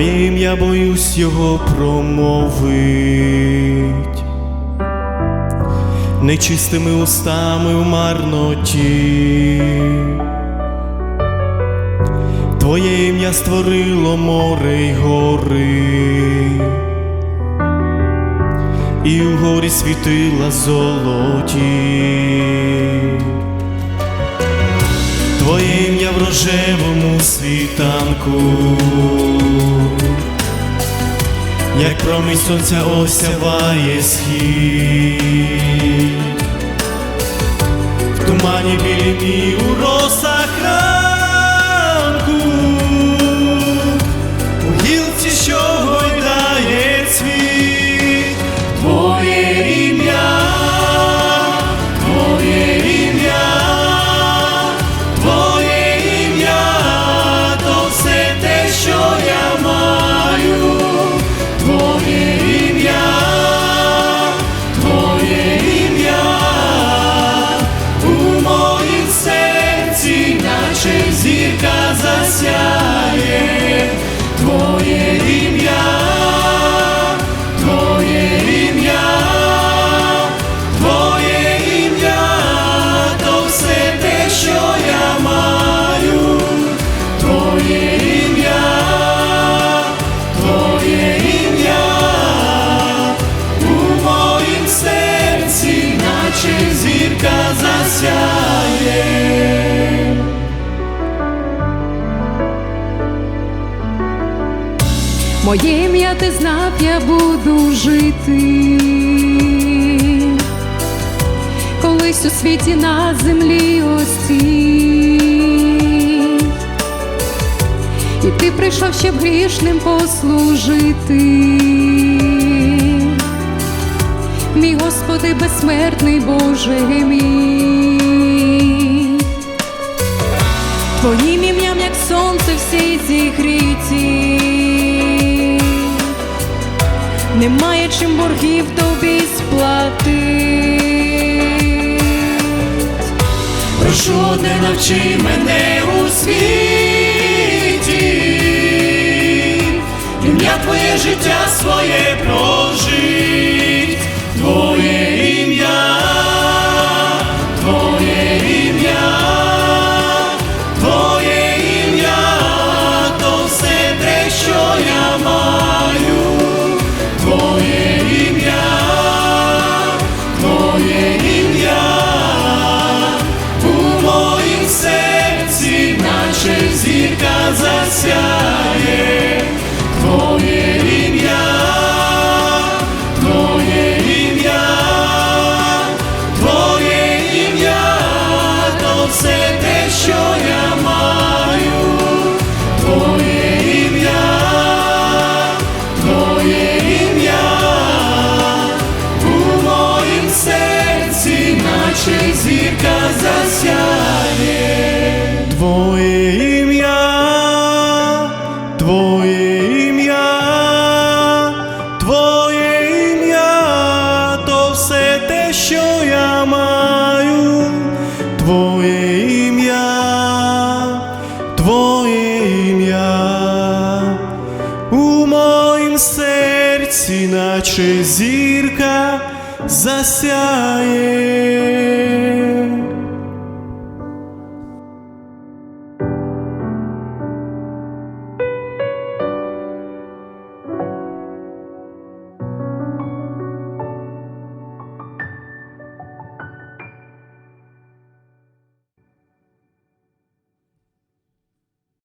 я боюсь його промовить, нечистими устами в марноті. Твоє ім'я створило море й гори, і у горі світила золоті. Твоє ім'я в рожевому світанку, як промінь сонця осяває схід, в тумані білі у росах наче зірка засяє. Моє ім'я ти знав, я буду жити. Колись у світі на землі ості. І ти прийшов, щоб грішним послужити. Господи, безсмертний Боже мій. Твоїм ім'ям, як сонце, всі зігріті. Немає чим боргів тобі сплатить. Прошу, не навчи мене у світі, зірка засяє. Твоє ім'я, Твоє ім'я, Твоє ім'я, то все те, що я маю, Твоє ім'я, Твоє ім'я у моїм серці, наче зірка засяє.